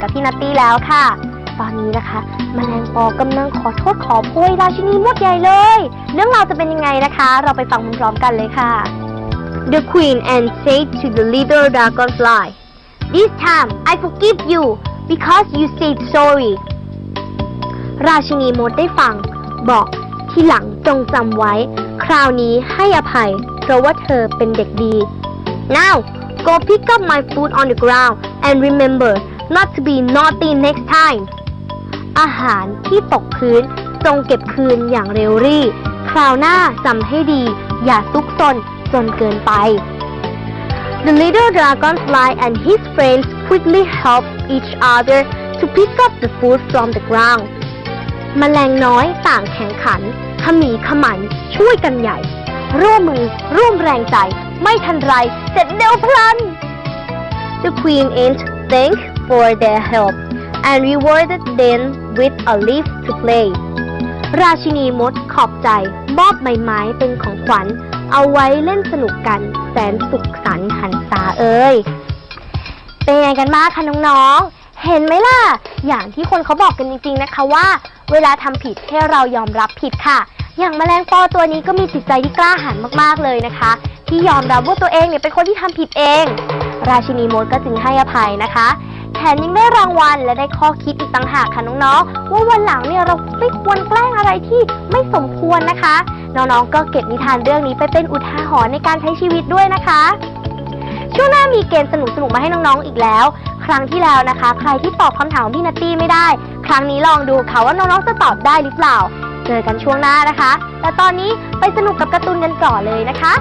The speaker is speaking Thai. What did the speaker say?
กับพี่นัตตี้แล้วค่ะ ตอนนี้นะคะแมลงปอกำลังขอโทษขอโพยราชินีมดใหญ่เลย เรื่องราวจะเป็นยังไงนะคะ เราไปฟังพร้อมๆกันเลยค่ะ The queen and said to the little dragonfly This time I forgive you because you said sorry ราชินีมดได้ฟัง บอกที่หลังจงจำไว้ คราวนี้ให้อภัย เพราะว่าเธอเป็นเด็กดี Now go pick up my food on the ground and remember not to be naughty next time อาหารที่ตกพื้นจงเก็บคืนอย่างเร็วรี่ คราวหน้าจำให้ดี อย่าซุกซนจนเกินไป The little dragonfly and his friends quickly helped each other to pick up the food from the ground มแมลงน้อยต่างแข่งขัน ขมีขมันช่วยกันใหญ่ ร่วมมือร่วมแรงใจ ไม่ทันไร เสร็จเร็วพลัน The queen ant thanked for their help and rewarded them with a leaf to play ราชินีมดขอบใจมอบใบไม้เป็นของขวัญ เอาไว้เล่นสนุกกันแสนสุขสันต์หันษาเอ้ย เป็นไงกันบ้างคะน้องๆ เห็นไหมล่ะ อย่างที่คนเขาบอกกันจริงๆนะคะว่า เวลาทำผิดให้เรายอมรับผิดค่ะ อย่างแมลงปอตัวนี้ก็มีจิตใจที่กล้าหาญมากๆเลยนะคะ ที่ยอมรับว่าตัวเองเนี่ยเป็นคนที่ทำผิดเอง ราชินีมดก็จึงให้อภัยนะคะ แถมยังได้รางวัลและได้ข้อคิดอีกต่างหากค่ะน้องๆ ว่าวันหลังเนี่ยเราไม่ควรแกล้งอะไรที่ไม่สมควรนะคะ น้องๆ ก็เก็บนิทานเรื่องนี้ไปเป็นอุทาหรณ์ในการใช้ชีวิตด้วยนะคะ ช่วงหน้ามีเกมสนุกๆ มาให้น้องๆ อีกแล้ว ครั้งที่แล้วนะคะ ใครที่ตอบคำถามพี่นัตตี้ไม่ได้ ครั้งนี้ลองดูค่ะว่าน้องๆ จะตอบได้หรือเปล่า เจอกันช่วงหน้านะคะ แต่ตอนนี้ไปสนุกกับการ์ตูนกันก่อนเลยนะคะ